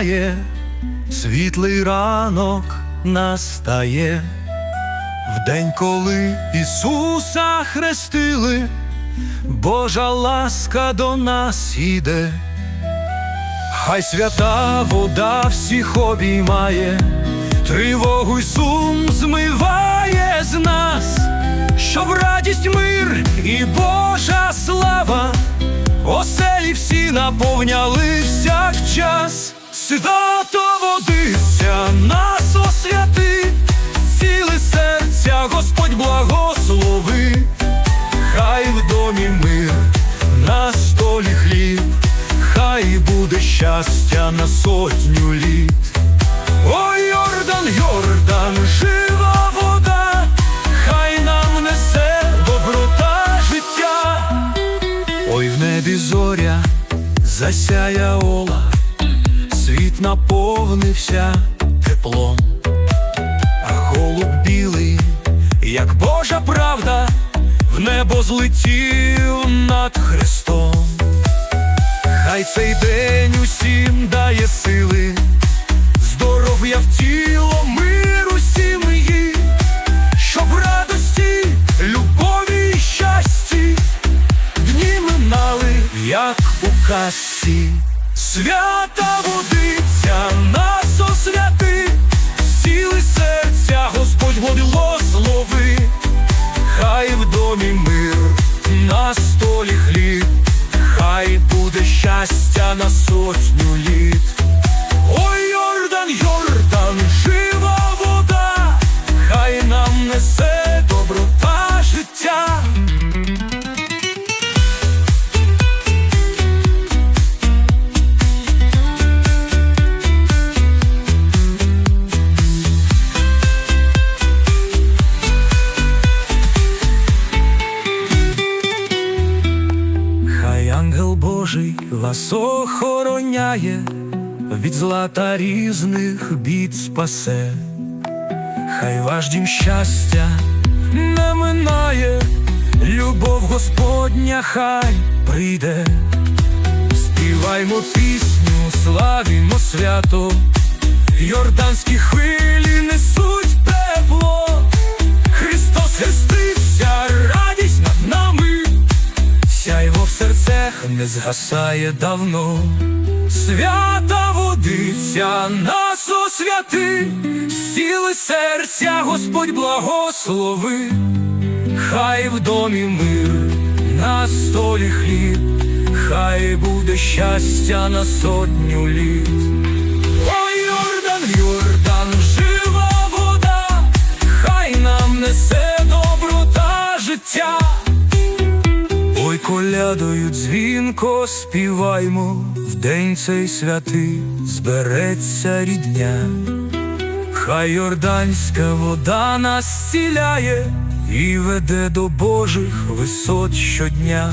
минає, світлий ранок настає. В день, коли Ісуса хрестили, Божа ласка до нас іде. Хай свята вода всіх обіймає, тривогу й сум змиває з нас, щоб радість, мир і Божа слава, оселі наповняли всякчас, свято водиця нас освяти, ціли серця, Господь благослови, хай в домі мир, на столі хліб, хай буде щастя на сотню літ. Ой, Йордан, Йордан, жива вода, хай нам несе доброта життя. Ой, в небі зоря засяя ола, світ наповнився теплом, а голуб білий, як Божа правда, в небо злетів над Христом. Хай цей день усім дає сили, здоров'я в тіло, мир у сім'ї, щоб радості, любові і щасті дні минали, як казці. Свята водиця нас освяти, сіли серця, Господь благослови, хай в домі мир, на столі хліб, хай буде щастя на сотню літ. Вас охороняє, від зла та різних бід спасе, хай ваш дім щастя не минає, любов Господня хай прийде, співаймо пісню, славімо свято, Йорданські хвилі несуть Сяйво не згасає давно, свята водиця нас освяти, сіли серця, Господь благослови, хай в домі мир, на столі хліб, хай буде щастя на сотню літ. Колядою дзвінко співаймо, в день цей святий збереться рідня, хай йорданська вода нас ціляє і веде до Божих висот щодня.